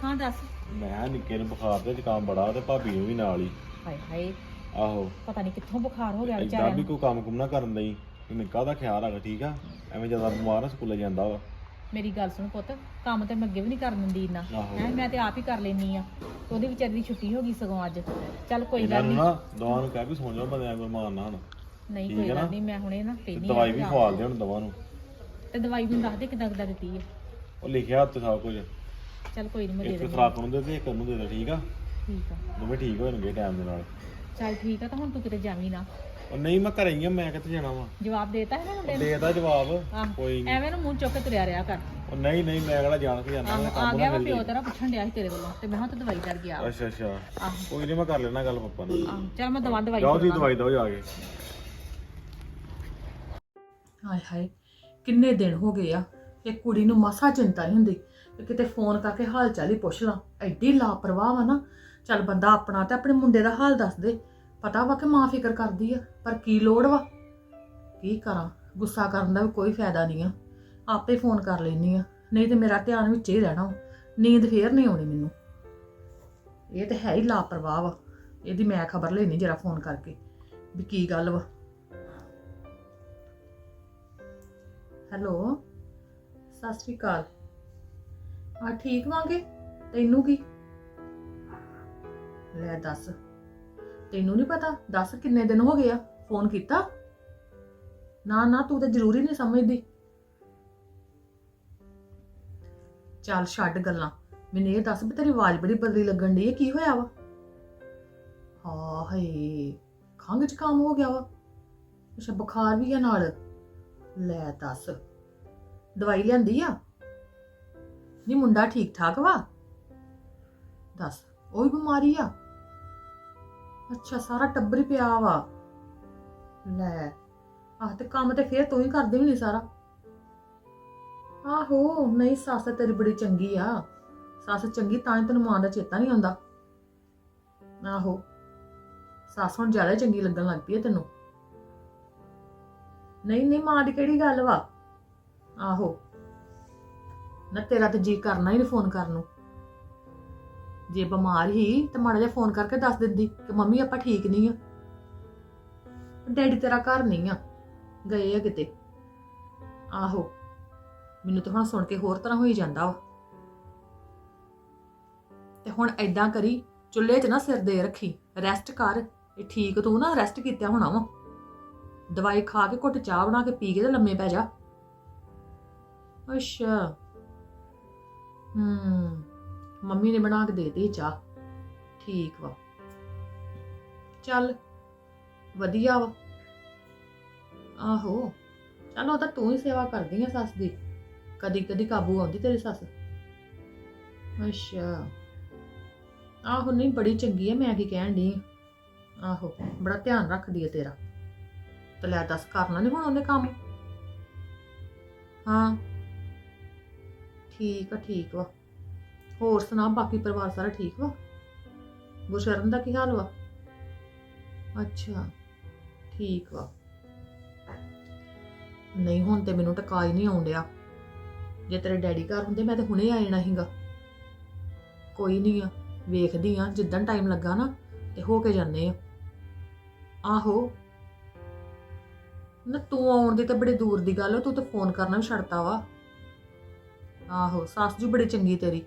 ਹਾਂ ਦੱਸ। ਮੈਂ ਨਿੱਕੇ ਨੂੰ ਬੁਖਾਰ ਤੇ ਜ਼ੁਕਾਮ ਬੜਾ ਤੇ ਭਾਬੀ ਨੂੰ ਵੀ ਨਾਲ ਹੀ। ਹਾਏ ਹਾਏ। ਆਹੋ। ਪਤਾ ਨਹੀਂ ਕਿੱਥੋਂ ਬੁਖਾਰ ਹੋ ਗਿਆ ਇਦਾਂ ਵਿਚਾਰਿਆਂ ਵੀ ਨੂੰ। ਕੋਈ ਕੰਮ ਕੁਮ ਨਾ ਕਰਨ ਲਈ ਨਿੱਕਾ ਦਾ ਖਿਆਲ ਰੱਖ ਠੀਕ ਆ? ਐਵੇਂ ਜ਼ਿਆਦਾ ਬਿਮਾਰ ਆ ਸਕੂਲੇ ਜਾਂਦਾ ਵਾ। ਮੇਰੀ ਗੱਲ ਸੁਣ ਪੁੱਤ ਕੰਮ ਤੇ ਮੈਂ ਅੱਗੇ ਵੀ ਨਹੀਂ ਕਰਨ ਦਿੰਦੀ ਇੰਨਾ। ਆਹੋ। ਹੈ ਮੈਂ ਤੇ ਆਪ ਹੀ ਕਰ ਲੈਣੀ ਆ। ਉਹਦੀ ਵਿਚਾਰੀ ਦੀ ਛੁੱਟੀ ਹੋ ਗਈ ਸਗੋਂ ਅੱਜ। ਚੱਲ ਕੋਈ ਇਹਨਾਂ ਗੱਲ ਨੂੰ ਨਹੀਂ ਨਾ ਦਵਾ ਨੂੰ ਕਹਿ ਵੀ ਸੌਂ ਜਾਓ ਬੰਦਿਆਂ ਕੋਲ ਮਾਰ ਨਾ ਹਣ। ਨਹੀਂ ਠੀਕ ਕੋਈ ਹੈ ਗੱਲ ਨਾ? ਨਹੀਂ ਮੈਂ ਹੁਣੇ ਨਾ ਤੇ ਕਹਿੰਦੀ ਦਵਾਈ ਵੀ ਖਵਾਲ ਦੇ ਹੁਣ ਦਵਾ ਨੂੰ। ਤੇ ਦਵਾਈ ਮੈਨੂੰ ਦੱਸ ਦੇ ਕਿਦਾਂ ਕਿਦਾਂ ਦਿੱਤੀ ਹੈ ਉਹ ਲਿਖਿਆ ਉੱਤੇ ਸਭ ਕੁਝ। ਚੱਲ ਕੋਈ ਨਹੀਂ ਮੈਂ ਦੇ ਇੱਕ ਦਿੰਦੀ ਖਰਾਕ ਨੂੰ ਦੇ ਤੇ ਇੱਕ ਨੂੰ ਦੇ ਦੇ ਠੀਕ ਆ? ਠੀਕ ਆ। ਦੋਵੇਂ ਠੀਕ ਹੋ ਜਾਣਗੇ ਟਾਈਮ ਦੇ ਨਾਲ। ਚੱਲ ਠੀਕ ਆ ਤਾਂ ਹੁਣ ਤੂੰ ਕਿਤੇ ਜਾਵੀਂ ਨਾ। ਉਹ ਨਹੀਂ ਮੈਂ ਘਰੇ ਹੀ ਆ ਮੈਂ ਕਿੱਥੇ ਜਾਣਾ ਵਾ? ਜਵਾਬ ਦੇਤਾ ਹੈ ਨਾ ਮੁੰਡੇ ਨੂੰ? ਦੇ ਦਾ ਜਵਾਬ। ਆਹ, ਕੋਈ ਨਹੀਂ। ਐਵੇਂ ਨੂੰ ਮੂੰਹ ਚੁੱਕ ਕੇ ਤੁਰਿਆ ਰਿਹਾ ਕਰ। ਉਹ ਨਹੀਂ ਨਹੀਂ ਮੈਂ ਕਿਹੜਾ ਜਾਣ ਕੇ ਜਾਂਦਾ ਮੈਂ ਆ ਕੰਮ ਗਿਆ ਨਾ ਵਾ ਮਿਲ ਪਿਓ ਤੇਰਾ ਪੁੱਛਣ ਡਿਆ ਸੀ ਤੇਰੇ ਵੱਲੋਂ ਤੇ ਮੈਂ ਹਾਂ ਤੂੰ ਦਵਾਈ ਕਰ ਗਿਆ ਅੱਛਾ ਅੱਛਾ। ਆਹੋ। ਕੋਈ ਨਹੀਂ ਮੈਂ ਕਰ ਲੈਣਾ ਗੱਲ ਪਪਾ ਨਾਲ। ਆਹੋ ਚਲ ਮੈਂ ਦਵਾ ਦਵਾਈ ਜਾਓ ਜੀ। ਦਵਾਈ ਦਿਓ ਜਾ ਕੇ। ਹਾਏ ਹਾਏ ਕਿੰਨੇ ਦਿਨ ਹੋ ਗਏ ਆ ਇਹ ਕੁੜੀ ਨੂੰ ਮਸਾ ਚਿੰਤਾ ਨਹੀਂ ਹੁੰਦੀ ਕਿ ਕਿਤੇ ਫੋਨ ਕਰਕੇ ਹਾਲ ਚਾਲ ਹੀ ਪੁੱਛ ਲਾਂ। ਐਡੀ ਲਾਪਰਵਾਹ ਵਾ ਨਾ। ਚੱਲ ਬੰਦਾ ਆਪਣਾ ਤੇ ਆਪਣੇ ਮੁੰਡੇ ਦਾ ਹਾਲ ਦੱਸ ਦੇ। ਪਤਾ ਵਾ ਕਿ ਮਾਂ ਫਿਕਰ ਕਰਦੀ ਆ, ਪਰ ਕੀ ਲੋੜ ਵਾ? ਕੀ ਕਰਾਂ? ਗੁੱਸਾ ਕਰਨ ਦਾ ਵੀ ਕੋਈ ਫਾਇਦਾ ਨਹੀਂ ਆ। ਆਪੇ ਫੋਨ ਕਰ ਲੈਣੀ ਆ। ਨਹੀਂ ਤੇ ਮੇਰਾ ਧਿਆਨ ਵਿੱਚ ਹੀ ਰਹਿਣਾ ਵਾ। ਨੀਂਦ ਫੇਰ ਨਹੀਂ ਆਉਣੀ ਮੈਨੂੰ। ਇਹ ਤੇ ਹੈ ਹੀ ਲਾਪਰਵਾਹ ਵਾ। ਇਹਦੀ ਮੈਂ ਖਬਰ ਲੈਣੀ ਜਰਾ ਫੋਨ ਕਰਕੇ ਵੀ ਕੀ ਗੱਲ ਵਾ। ਹੈਲੋ? ਸਤਿ ਸ਼੍ਰੀ ਅਕਾਲ। ਆ ਠੀਕ ਵਾਂਗੇ? ਤੈਨੂੰ ਕੀ? ਲੈ ਦੱਸ। ਤੈਨੂੰ ਨਹੀਂ ਪਤਾ? ਦੱਸ ਕਿੰਨੇ ਦਿਨ ਹੋ ਗਏ ਆ? ਫੋਨ ਕੀਤਾ? ਨਾ ਨਾ, ਤੂੰ ਤਾਂ ਜ਼ਰੂਰੀ ਨਹੀਂ ਸਮਝਦੀ। ਚੱਲ ਛੱਡ ਗੱਲਾਂ। ਮੈਨੂੰ ਇਹ ਦੱਸ ਵੀ ਤੇਰੀ ਆਵਾਜ਼ ਬੜੀ ਬਦਲੀ ਲੱਗਣ ਦੀ ਹੈ ਕੀ ਹੋਇਆ ਵਾ? ਹਾਂ ਹਏ, ਖੰਘ ਜ਼ੁਕਾਮ ਹੋ ਗਿਆ ਵਾ। ਅੱਛਾ, ਬੁਖਾਰ ਵੀ ਆ ਨਾਲ। ਲੈ ਦੱਸ, ਦਵਾਈ ਲਿਆਂਦੀ ਆ? ਨਹੀਂ ਮੁੰਡਾ ਠੀਕ ਠਾਕ ਵਾ? ਦੱਸ, ਉਹ ਵੀ ਬਿਮਾਰੀ ਆ? ਅੱਛਾ, ਸਾਰਾ ਟੱਬਰ ਹੀ ਪਿਆ ਵਾ। ਲੈ, ਆਹ ਤੇ ਕੰਮ ਤੇ ਫੇਰ ਤੂੰ ਹੀ ਕਰਦੇ ਵੀ ਨਹੀਂ ਸਾਰਾ। ਆਹੋ, ਨਹੀਂ ਸੱਸ ਤੇਰੀ ਬੜੀ ਚੰਗੀ ਆ। ਸੱਸ ਚੰਗੀ ਤਾਂ ਹੀ ਤੈਨੂੰ ਮਾਂ ਦਾ ਚੇਤਾ ਨਹੀਂ ਆਉਂਦਾ। ਆਹੋ, ਸੱਸ ਹੁਣ ਜ਼ਿਆਦਾ ਚੰਗੀ ਲੱਗਣ ਲੱਗ ਪਈ ਆ ਤੈਨੂੰ। ਨਹੀਂ ਨਹੀਂ, ਮਾਂ ਦੀ ਕਿਹੜੀ ਗੱਲ ਵਾ? ਆਹੋ, ਨਾ ਤੇਰਾ ਤੇ ਜੀ ਕਰਨਾ ਹੀ ਨਹੀਂ ਫੋਨ ਕਰਨ ਨੂੰ। ਜੇ ਬਿਮਾਰ ਹੀ, ਤੇ ਮਾੜਾ ਜਿਹਾ ਫੋਨ ਕਰਕੇ ਦੱਸ ਦਿੰਦੀ ਕਿ ਮੰਮੀ ਆਪਾਂ ਠੀਕ ਨਹੀਂ ਆ। ਡੈਡੀ ਤੇਰਾ ਘਰ ਨਹੀਂ ਆ, ਗਏ ਆ ਕਿਤੇ। ਆਹੋ, ਮੈਨੂੰ ਤਾਂ ਹੁਣ ਸੁਣ ਕੇ ਹੋਰ ਤਰ੍ਹਾਂ ਹੋਈ ਜਾਂਦਾ ਵਾ। ਤੇ ਹੁਣ ਐਦਾਂ ਕਰੀ, ਚੁੱਲ੍ਹੇ 'ਚ ਨਾ ਸਿਰ ਦੇ ਰੱਖੀ ਰੈਸਟ ਕਰ ਇਹ ਠੀਕ ਤੂੰ ਨਾ ਰੈਸਟ ਕੀਤਾ ਹੋਣਾ ਵਾ। ਦਵਾਈ ਖਾ ਕੇ ਘੁੱਟ ਚਾਹ ਬਣਾ ਕੇ ਪੀ ਕੇ ਤੇ ਲੰਮੇ ਪੈ ਜਾ। ਅੱਛਾ। ਹੂੰ। ਮੰਮੀ ਨੇ ਬਣਾ ਕੇ ਦੇਤੀ ਚਾਹ। ਠੀਕ ਵਾ। ਚੱਲ, ਵਧੀਆ ਵਾ। ਆਹੋ, ਚੱਲ ਉਹ ਤਾਂ ਤੂੰ ਹੀ ਸੇਵਾ ਕਰਦੀ ਆ ਸੱਸ ਦੀ। ਕਦੀ ਕਦੀ ਕਾਬੂ ਆਉਂਦੀ ਤੇਰੀ ਸੱਸ। ਅੱਛਾ। ਆਹੋ, ਨਹੀਂ, ਬੜੀ ਚੰਗੀ ਹੈ ਮੈਂ ਕੀ ਕਹਿਣ ਦੀ ਆਹੋ, ਬੜਾ ਧਿਆਨ ਰੱਖਦੀ ਹੈ ਤੇਰਾ। ਤੇ ਲੈ ਦੱਸ, ਕਰਨਾ ਨਹੀਂ ਹੁਣ ਉਹਨੇ ਕੰਮ? ਹਾਂ। ਠੀਕ ਆ, ਠੀਕ ਵਾ। ਹੋਰ ਸੁਣਾ, ਬਾਕੀ ਪਰਿਵਾਰ ਸਾਰਾ ਠੀਕ ਵਾ? ਗੁਸ਼ਰਨ ਦਾ ਕੀ ਹਾਲ ਵਾ? ਅੱਛਾ, ਠੀਕ ਵਾ। ਨਹੀਂ, ਹੁਣ ਤੇ ਮੈਨੂੰ ਟਕਾ ਹੀ ਨਹੀਂ ਆਉਂਦਿਆ ਜੇ ਤੇਰੇ ਡੈਡੀ ਘਰ ਹੁੰਦੇ, ਮੈਂ ਤੇ ਹੁਣੇ ਆ ਜਾਣਾ ਸੀਗਾ। ਕੋਈ ਨਹੀਂ ਆ, ਵੇਖਦੀ ਆ, ਜਿੱਦਣ ਟਾਈਮ ਲੱਗਾ ਨਾ, ਤੇ ਹੋ ਕੇ ਜਾਂਦੇ ਆ। ਆਹੋ। ਨਾ, ਤੂੰ ਆਉਣ ਦੀ ਤਾਂ ਬੜੀ ਦੂਰ ਦੀ ਗੱਲ ਆ, ਤੂੰ ਤਾਂ ਫੋਨ ਕਰਨਾ ਵੀ ਛੱਡਤਾ ਵਾ। ਆਹੋ, ਸੱਸ ਜੀ ਬੜੀ ਚੰਗੀ ਤੇਰੀ।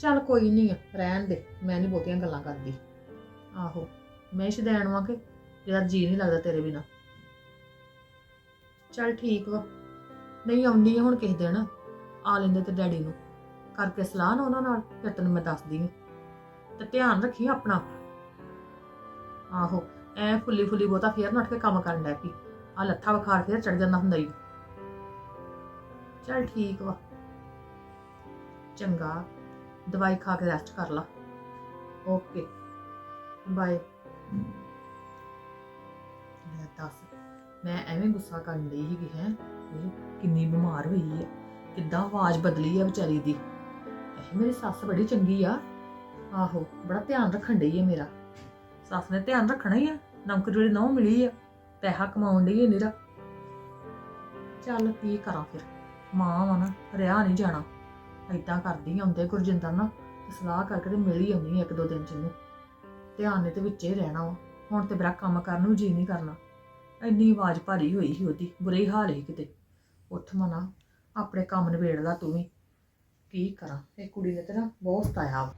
ਚੱਲ ਕੋਈ ਨਹੀਂ ਰਹਿਣ ਦੇ, ਮੈਂ ਨਹੀਂ ਬਹੁਤੀਆਂ ਗੱਲਾਂ ਕਰਦੀ। ਆਹੋ, ਮੈਂ ਸ਼ਦੈਣ ਵਾਂ ਕਿ ਜਿਹਦਾ ਜੀ ਨਹੀਂ ਲੱਗਦਾ ਤੇਰੇ ਬਿਨਾ। ਚੱਲ ਠੀਕ ਵਾ, ਨਹੀਂ ਆਉਂਦੀ ਆ ਹੁਣ ਕਿਸੇ ਦਿਨ, ਆ ਲੈਂਦੇ ਤੇ ਡੈਡੀ ਨੂੰ। ਕਰਕੇ ਸਲਾਹ ਨਾ ਉਹਨਾਂ ਨਾਲ, ਫਿਰ ਤੈਨੂੰ ਮੈਂ ਦੱਸਦੀ ਹਾਂ ਤੇ ਧਿਆਨ ਰੱਖੀ ਆਪਣਾ। ਆਹੋ, ਐ ਫੁੱਲੀ ਫੁੱਲੀ ਬਹੁਤਾ ਫੇਰ ਨੱਠ ਕੇ ਕੰਮ ਕਰਨ ਲੱਗ ਪਈ। ਆ ਲੱਥਾ ਬੁਖਾਰ ਫੇਰ ਚੜ ਜਾਂਦਾ ਹੁੰਦਾ ਈ। ਚੱਲ ਠੀਕ ਵਾ। ਚੰਗਾ। ਦਵਾਈ ਖਾ ਕੇ ਰੈਸਟ ਕਰ ਲਾ। ਓਕੇ ਬਾਏ ਲੈ ਦੱਸ, ਮੈਂ ਐਵੇਂ ਗੁੱਸਾ ਕਰਨ ਲਈ ਸੀਗੀ, ਹੈ? ਕਿੰਨੀ ਬਿਮਾਰ ਹੋਈ ਹੈ ਕਿੱਦਾਂ ਆਵਾਜ਼ ਬਦਲੀ ਹੈ ਵਿਚਾਰੀ ਦੀ। ਇਹ ਮੇਰੀ ਸੱਸ ਬੜੀ ਚੰਗੀ ਆ। ਆਹੋ, ਬੜਾ ਧਿਆਨ ਰੱਖਣ ਡਈ ਹੈ ਮੇਰਾ। ਸੱਸ ਨੇ ਧਿਆਨ ਰੱਖਣਾ ਹੀ ਆ। ਨੌਕਰੀ ਜਿਹੜੀ ਨਹੁੰ ਮਿਲੀ ਆ। ਪੈਸਾ ਕਮਾਉਣ ਲਈ ਨਿਰਾ ਚੱਲ ਕੀ ਕਰਾਂ ਫਿਰ। ਮਾਂ ਵਾ ਨਾ ਰਿਆ ਨਹੀਂ ਜਾਣਾ। ਏਦਾਂ ਕਰਦੀ ਆ ਹੁੰਦੇ ਗੁਰਜਿੰਦਰ ਨਾ ਤੇ ਸਲਾਹ ਕਰਕੇ ਤੇ ਮਿਲ ਹੀ ਆਉਣੀ ਇੱਕ ਦੋ ਦਿਨ ਚ ਇਹਨੂੰ। ਧਿਆਨ ਨੇ ਤੇ ਵਿੱਚੇ ਹੀ ਰਹਿਣਾ ਵਾ ਹੁਣ ਤੇ ਮੇਰਾ ਕੰਮ ਕਰਨ ਨੂੰ ਜੀ ਨਹੀਂ ਕਰਨਾ। ਇੰਨੀ ਆਵਾਜ਼ ਭਾਰੀ ਹੋਈ ਸੀ ਉਹਦੀ ਬੁਰੇ ਹੀ ਹਾਲ ਸੀ ਕਿਤੇ। ਉੱਠ ਮਨਾ ਆਪਣੇ ਕੰਮ ਨਿਬੇੜ ਲਾ ਤੂੰ ਵੀ। ਕੀ ਕਰਾਂ ਇਹ ਕੁੜੀ ਨੇ ਤੇ ਨਾ ਬਹੁਤ ਸਤਾਇਆ ਵਾ।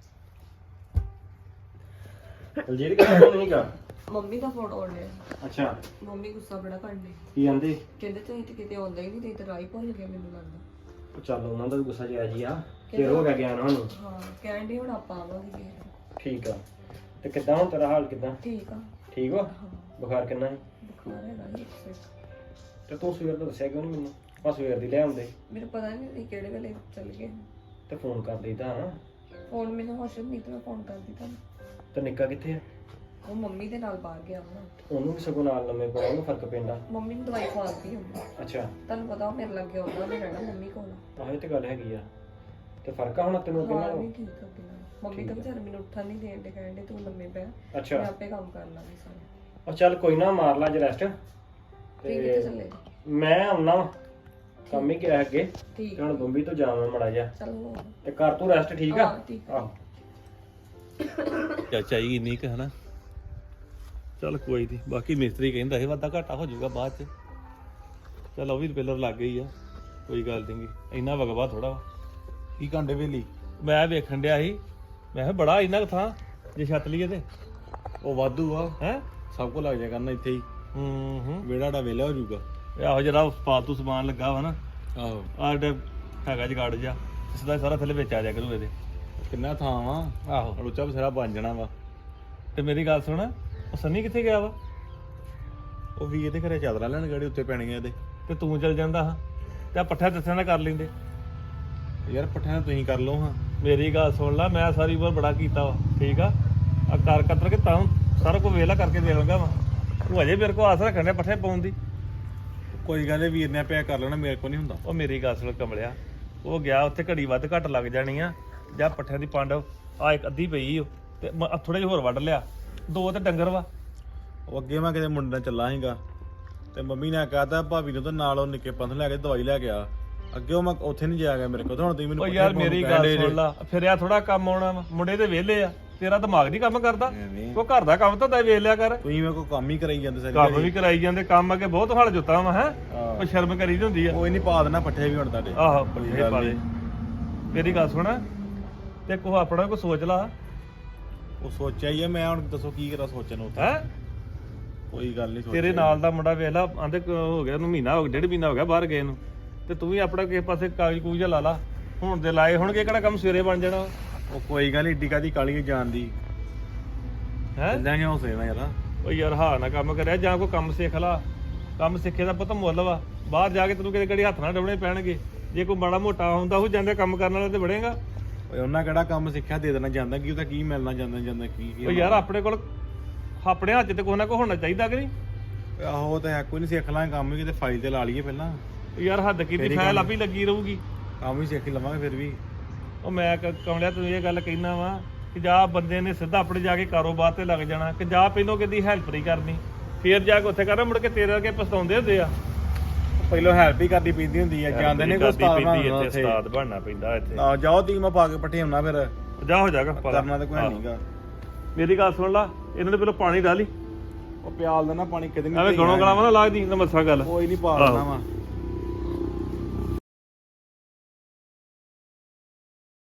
ਦਲਜੀਤ ਕਿਹੜਾ ਨਹੀਂਗਾ ਮੰਮੀ ਦਾ ਫੋਨ ਆਉਣ ਡਿਆ। ਅੱਛਾ। ਮੰਮੀ ਗੁੱਸਾ ਬੜਾ ਕਰਦੇ ਕੀ ਆਂਦੇ? ਕਹਿੰਦੇ ਤੁਸੀਂ ਤੇ ਕਿਤੇ ਆਉਂਦਾ ਹੀ ਨਹੀਂ ਤੇ ਤੇ ਰਾਹ ਹੀ ਭੁੱਲ ਗਏ ਮੈਨੂੰ ਲੱਗਦਾ। ਉਹ ਚੱਲ ਉਹਨਾਂ ਦਾ ਵੀ ਗੁੱਸਾ ਜਿਆ ਜੀ ਆ ਚਿਰ ਹੋ ਗਿਆ ਗਿਆ ਨਾ ਉਹਨੂੰ ਹਾਂ ਕਹਿਣ ਡਈ ਹੁਣ ਆਪਾਂ ਆਵਾਂਗੇ। ਠੀਕ ਆ। ਤੇ ਕਿੱਦਾਂ ਹੁਣ ਤੇਰਾ ਹਾਲ ਕਿੱਦਾਂ? ਠੀਕ ਆ। ਠੀਕ ਵਾ? ਹਾਂ। ਬੁਖਾਰ ਕਿੰਨਾ ਹੈ ਬੁਖਾਰ ਹੈਗਾ ਜੀ। ਤੇ ਤੂੰ ਸਵੇਰ ਤੋਂ ਦੱਸਿਆ ਕਿਉਂ ਨਹੀਂ ਮੈਨੂੰ? ਆ ਸਵੇਰ ਦੀ ਲੈ ਆਉਂਦੇ ਮੈਨੂੰ ਪਤਾ ਨਹੀਂ ਤੁਸੀਂ ਕਿਹੜੇ ਵੇਲੇ ਚੱਲ ਗਏ। ਤੇ ਫੋਨ ਕਰ ਦਈਦਾ ਹਾਂ ਫੋਨ ਮੈਨੂੰ ਹੋਸ਼ ਨਹੀਂ ਤੇ ਮੈਂ ਫੋਨ ਕਰਦੀ ਤੁਹਾਨੂੰ। ਤੇ ਨਿੱਕਾ ਕਿੱਥੇ ਆ? ਉਹ ਮੰਮੀ ਦੇ ਨਾਲ ਬਾਹਰ ਗਿਆ ਵਾ। ਉਹਨੂੰ ਵੀ ਸਗੋਂ ਨਾਲ ਲੰਮੇ ਪਾਉਣਾ ਉਹਨੂੰ ਫ਼ਰਕ ਪੈਂਦਾ। ਮੰਮੀ ਨੂੰ ਦਵਾਈ ਖਵਾਉਂਦੀ ਹੁੰਦੀ ਅੱਛਾ। ਤੁਹਾਨੂੰ ਪਤਾ ਉਹ ਮੇਰੇ ਲੱਗੇ ਆਉਂਦਾ ਮੈਂ ਰਹਿਣਾ ਮੰਮੀ ਕੋਲ। ਆਹ ਇਹ ਤੇ ਗੱਲ ਹੈਗੀ ਆ। ਤੇ ਫ਼ਰਕ ਆ ਹੁਣ ਤੈਨੂੰ ਹਾਂ ਕਿੰਨਾ ਨਹੀਂ ਠੀਕ ਆ ਬਿਨਾਂ ਮੰਮੀ ਤਾਂ ਵਿਚਾਰੇ ਮੈਨੂੰ ਉੱਠਣ ਨਹੀਂ ਦੇਣ ਦੇ ਕਹਿੰਦੇ ਤੂੰ ਲੰਮੇ ਪੈ। ਮੈਂ ਅੱਛਾ ਆਪੇ ਕੰਮ ਕਰ ਲਾਂਗੀ ਸਾਰਾ। ਉਹ ਚੱਲ ਕੋਈ ਨਾ ਮਾਰ ਲਾ ਅੱਜ ਰੈਸਟ ਠੀਕ ਕਿੱਥੇ ਚੱਲੇ। ਮੈਂ ਆਉਣਾ ਵਾ। ਕੰਮ ਹੀ ਗਿਆ ਅੱਗੇ। ਠੀਕ। ਤੇ ਹੁਣ ਬੰਬੀ ਤੋਂ ਜਾਵਾਂ ਮੜਾ ਜਾ ਚਲੋ ਤੇ ਕਰ ਤੂੰ ਰੈਸਟ ਠੀਕ ਆ? ਹਾਂ, ਠੀਕ ਆਹੋ। ਚਾਚਾ ਹੀ ਇੰਨੀ ਕੁ ਹੈ ਨਾ? ਚੱਲ ਕੋਈ ਨਹੀਂ ਬਾਕੀ ਮਿਸਤਰੀ ਕਹਿੰਦਾ ਇਹ ਵਾਧਾ ਘਾਟਾ ਹੋ ਜਾਊਗਾ ਬਾਅਦ ਚ। ਚੱਲ ਉਹ ਵੀ ਪਿਲਰ ਲੱਗ ਗਈ ਆ ਕੋਈ ਗੱਲ ਨਹੀਂ ਇੰਨਾ ਵਗਵਾ ਥੋੜਾ ਕੀ ਘੰਟੇ ਵੇਲੀ? ਮੈਂ ਵੇਖਣ ਡਿਆ ਸੀ ਮੈਂ ਕਿਹਾ ਬੜਾ ਇੰਨਾ ਕੁ ਥਾਂ ਜੇ ਛੱਤ ਲਈਏ ਤੇ। ਉਹ ਵਾਧੂ ਆ। ਹੈ? ਸਭ ਕੁਝ ਲੱਗ ਜਾ ਕਰਨਾ ਇੱਥੇ ਹੀ। ਹੂੰ ਹੂੰ। ਵਿਹੜਾ ਡਾ ਵੇਲਾ ਹੋ ਜਾਊਗਾ। ਇਹ ਆਹੋ ਜਿਹੜਾ ਫਾਲਤੂ ਸਮਾਨ ਲੱਗਾ ਵਾ ਨਾ ਆਹੋ। ਆਹ ਜਿਹੜਾ ਹੈਗਾ ਜਗਾੜ ਜਾ ਇਸ ਦਾ ਸਾਰਾ ਥੱਲੇ ਵਿੱਚ ਆ ਜਾ ਕਰੂ ਇਹਦੇ। ਕਿੰਨਾ ਥਾਂ ਵਾ। ਆਹੋ। ਰੋਚਾ ਬਸੇਰਾ ਬਣ ਜਾਣਾ ਵਾ। ਤੇ ਮੇਰੀ ਗੱਲ ਸੁਣ ਉਹ ਸੰਨੀ ਕਿੱਥੇ ਗਿਆ ਵਾ? ਉਹ ਵੀ ਇਹਦੇ ਘਰੇ ਚਾਦਰਾਂ ਲੈਣ ਗੜੇ ਉੱਤੇ ਪੈਣੀਆਂ ਇਹਦੇ। ਤੇ ਤੂੰ ਚੱਲ ਜਾਂਦਾ ਹਾਂ। ਤੇ ਆ ਪੱਠਾ ਦੱਸਿਆ ਨਾ ਕਰ ਲੈਂਦੇ। ਯਾਰ ਪੱਠਿਆਂ ਨੂੰ ਤੁਸੀਂ ਕਰ ਲਓ ਹਾਂ। ਮੇਰੀ ਗੱਲ ਸੁਣ ਲੈ ਮੈਂ ਸਾਰੀ ਉਮਰ ਬੜਾ ਕੀਤਾ ਵਾ ਠੀਕ ਆ? ਆ ਕਰ ਕਤਰ ਕੇ ਤਾਂ ਸਾਰਾ ਕੁਝ ਵੇਲਾ ਕਰਕੇ ਦੇ ਲਾਂਗਾ ਵਾ। ਤੂੰ ਅਜੇ ਮੇਰੇ ਕੋ ਆਸ ਰੱਖਣ ਡਿਆ ਪੱਠੇ ਪਾਉਣ ਦੀ। ਕੋਈ ਗੱਲ ਨੀ, ਵੀਰ ਨੇ ਪਿਆ ਕਰ ਲੈਣਾ ਮੇਰੇ ਕੋਲ ਨਹੀਂ ਹੁੰਦਾ। ਉਹ ਮੇਰੀ ਗੱਲ ਸੁਣ ਕਮਲਿਆ ਉਹ ਗਿਆ ਉੱਥੇ ਘੜੀ ਵੱਧ ਘੱਟ ਲੱਗ ਜਾਣੀ ਆ। ਜਾਂ ਪੱਠਿਆਂ ਦੀ ਪੰਡ ਆ ਇੱਕ ਅੱਧੀ ਪਈ ਓ ਤੇ ਥੋੜੇ ਜਿਹਾ ਹੋਰ ਵੱਢ ਲਿਆ। ਦੋ ਤੇ ਡੰਗਰ ਵਾ। ਉਹ ਅੱਗੇ ਮੈਂ ਕਿਤੇ ਮੁੰਡੇ ਨਾਲ ਚੱਲਾ ਸੀਗਾ ਤੇ ਮੰਮੀ ਨੇ ਕਹਤਾ ਭਾਬੀ ਨੂੰ ਤਾਂ ਨਾਲ ਉਹ ਨਿੱਕੇ ਪੰਥ ਲੈ ਕੇ ਦਵਾਈ ਲੈ ਕੇ ਆ। ਅੱਗੇ ਉਹ ਮੈਂ ਉੱਥੇ ਨਹੀਂ ਜਾਇਆ ਗਿਆ ਮੇਰੇ ਕੋਲ ਤੇ ਹੁਣ ਤੁਸੀਂ ਮੈਨੂੰ ਉਹ ਪੱਠੇ ਯਾਰ ਪਾਉਣ ਨੂੰ ਮੇਰੀ ਕਹਿਣ ਗੱਲ ਡਏ ਸੁਣ ਜੇ। ਲਾ ਫਿਰਿਆ ਥੋੜਾ ਕੰਮ ਆਉਣਾ ਵਾ ਮੁੰਡੇ ਤੇ ਵਿਹਲੇ ਆ ਤੇਰਾ ਦਿਮਾਗ ਨਹੀਂ ਕੰਮ ਕਰਦਾ। ਐਵੇਂ। ਉਹ ਘਰ ਦਾ ਕੰਮ ਤਾਂ ਤੈ ਵੇਖ ਲਿਆ ਕਰ। ਤੁਸੀਂ ਮੇਰੇ ਕੋਲ ਕੰਮ ਹੀ ਕਰਾਈ ਜਾਂਦੇ ਸਾਰੇ ਕੰਮ ਵੀ ਕਰਾਈ ਜਾਂਦੇ ਕੰਮ ਅੱਗੇ ਬਹੁਤ ਹਲ ਜੁੱਤਾ ਵਾ ਹੈ। ਉਹ ਸ਼ਰਮ ਕਰੀ ਦੀ ਹੁੰਦੀ ਆ। ਕੋਈ ਨਹੀਂ ਪਾ ਦੇਣਾ ਪੱਠੇ ਵੀ ਹੁਣ ਤੁਹਾਡੇ। ਆਹੋ ਕੋਈ ਪੱਠੇ ਗੱਲ ਪਾ। ਦੇ। ਮੇਰੀ ਗੱਲ ਸੁਣ ਤੇ ਕੋ ਆਪਣਾ ਕੋ ਸੋਚ ਲਾ। ਉਹ ਸੋਚਿਆ ਹੀ ਆ ਮੈਂ ਹੁਣ ਦੱਸੋ ਕੀ ਕਰਾਂ ਸੋਚਣ ਨੂੰ ਉੱਥੇ। ਹੈ? ਕੋਈ ਗੱਲ ਨਹੀਂ ਤੇਰੇ ਨਾਲ ਦਾ ਮੁੰਡਾ ਵੇਖ ਲਾ ਆਂਦੇ ਹੋ ਗਿਆ ਨੂੰ ਮਹੀਨਾ ਹੋ ਗਿਆ ਡੇਢ ਮਹੀਨਾ ਹੋ ਗਿਆ ਬਾਹਰ ਗਏ ਨੂੰ। ਤੇ ਤੂੰ ਵੀ ਆਪਣਾ ਕਿਸੇ ਪਾਸੇ ਕਾਗਜ਼ ਕੂਜ ਲਾ ਲਾ। ਹੁਣ ਦੇ ਲਾਏ ਹੋਣਗੇ ਕਿਹੜਾ ਕੰਮ ਸਵੇਰੇ ਬਣ ਜਾਣਾ? ਉਹ ਕੋਈ ਗੱਲ ਏਡੀ ਕਾਦੀ ਕਾਲੀ ਜਾਣ ਦੀ। ਹੈ? ਚੱਲਾਂਗੇ ਹੌਸਲੇ ਨਾਲ ਯਾਰ। ਉਹ ਯਾਰ ਹਾਂ ਨਾ ਕੰਮ ਕਰਿਆ ਜਾਂ ਕੋਈ ਕੰਮ ਸਿੱਖ ਲਾ। ਕੰਮ ਸਿੱਖੇ ਦਾ ਪਤਾ ਮੁੱਲ ਵਾ। ਬਾਹਰ ਜਾ ਕੇ ਤੈਨੂੰ ਕਿਤੇ ਕਿਹੜੀ ਹੱਥ ਨਾਲ ਡਵਣੇ ਪੈਣਗੇ। ਜੇ ਕੋਈ ਮਾੜਾ ਮੋਟਾ ਹੁੰਦਾ ਉਹ ਜਾਂਦੇ ਕੰਮ ਕਰਨ ਵਾਲਾ ਤੇ ਬੜੇਗਾ ਓਏ ਉਹਨਾਂ ਕਿਹੜਾ ਕੰਮ ਸਿੱਖਿਆ ਦੇ ਦੇਣਾ ਜਾਂਦਾ ਕੀ ਉਹਦਾ ਕੀ ਮਿਲਣਾ ਜਾਂਦਾ ਜਾਂਦਾ ਕੀ ਕੀ ਉਹ ਯਾਰ ਆਪਣੇ ਕੋਲ ਆਪਣੇ ਹੱਥ 'ਚ ਤੇ ਕੋਈ ਨਾ ਕੋਈ ਹੋਣਾ ਚਾਹੀਦਾ ਕਿ ਨਹੀਂ? ਓਏ ਆਹੋ ਉਹ ਤਾਂ ਹੈ ਕੋਈ ਨਹੀਂ ਸਿੱਖ ਲਾਂਗੇ ਕੰਮ ਵੀ ਕਿਤੇ ਫਾਈਲ ਤੇ ਲਾ ਲਈਏ ਪਹਿਲਾਂ। ਯਾਰ ਹੱਦ ਕੀਤੀ ਤੇਰੀ ਫਾਇਲ ਗੱਲ- ਆਪੀ ਲੱਗੀ ਰਹੂਗੀ। ਕੰਮ ਵੀ ਸਿੱਖ ਹੀ ਲਵਾਂਗੇ ਫਿਰ ਵੀ। ਉਹ ਮੈਂ ਕ- ਕਮਲਿਆ ਤੂੰ ਇਹ ਗੱਲ ਕਹਿਣਾ ਵਾ ਕਿ ਜਾ ਬੰਦੇ ਨੇ ਸਿੱਧਾ ਆਪਣੇ ਜਾ ਕੇ ਕਾਰੋਬਾਰ ਤੇ ਲੱਗ ਜਾਣਾ ਕਿ ਜਾ ਪਹਿਲੋਂ ਕਿਦੀ ਹੈਲਪ ਨਹੀਂ ਕਰਨੀ ਫੇਰ ਜਾ ਕੇ ਉੱਥੇ ਕਰਨਾ ਮੁੜ ਕੇ ਤੇਰੇ ਅੱਗੇ ਪਛਤਾਉਂਦੇ ਹੁੰਦੇ ਆ। ਪਹਿਲਾਂ ਹੈਲਪ ਹੀ ਕਰਦੀ ਪੈਂਦੀ ਹੁੰਦੀ ਆ ਜਾਂਦੇ ਨੇ ਕੋਈ ਉਸਤਾਦ ਪੈਂਦੀ ਬਣਾਉਣਾ ਇੱਥੇ ਉੱਥੇ। ਉਸਤਾਦ ਬਣਨਾ ਪੈਂਦਾ ਇੱਥੇ। ਆ ਜਾਓ ਟੀਮ ਪਾ ਕੇ ਪੱਠੇ ਹੁੰਨਾ ਫਿਰ। ਜਾ ਹੋ ਜਾਗਾ ਕਰਨਾ ਤਾਂ ਕੋਈ। ਨਹੀਂਗਾ ਮੇਰੀ ਗੱਲ ਸੁਣ ਲਾ ਇਹਨਾਂ ਦੇ ਪਹਿਲਾਂ ਪਾਣੀ ਡਾਲੀ ਉਹ ਪਿਆਲ ਦੇਣਾ ਪਾਣੀ ਕਿਤੇ ਨਹੀਂ ਐਵੇਂ ਗਣੋ ਗਲਾਵਾਂ ਨਾ ਲੱਗਦੀ ਨਾ ਮੱਸਾ ਗੱਲ। ਕੋਈ ਨਹੀਂ ਪਾ ਵਾ।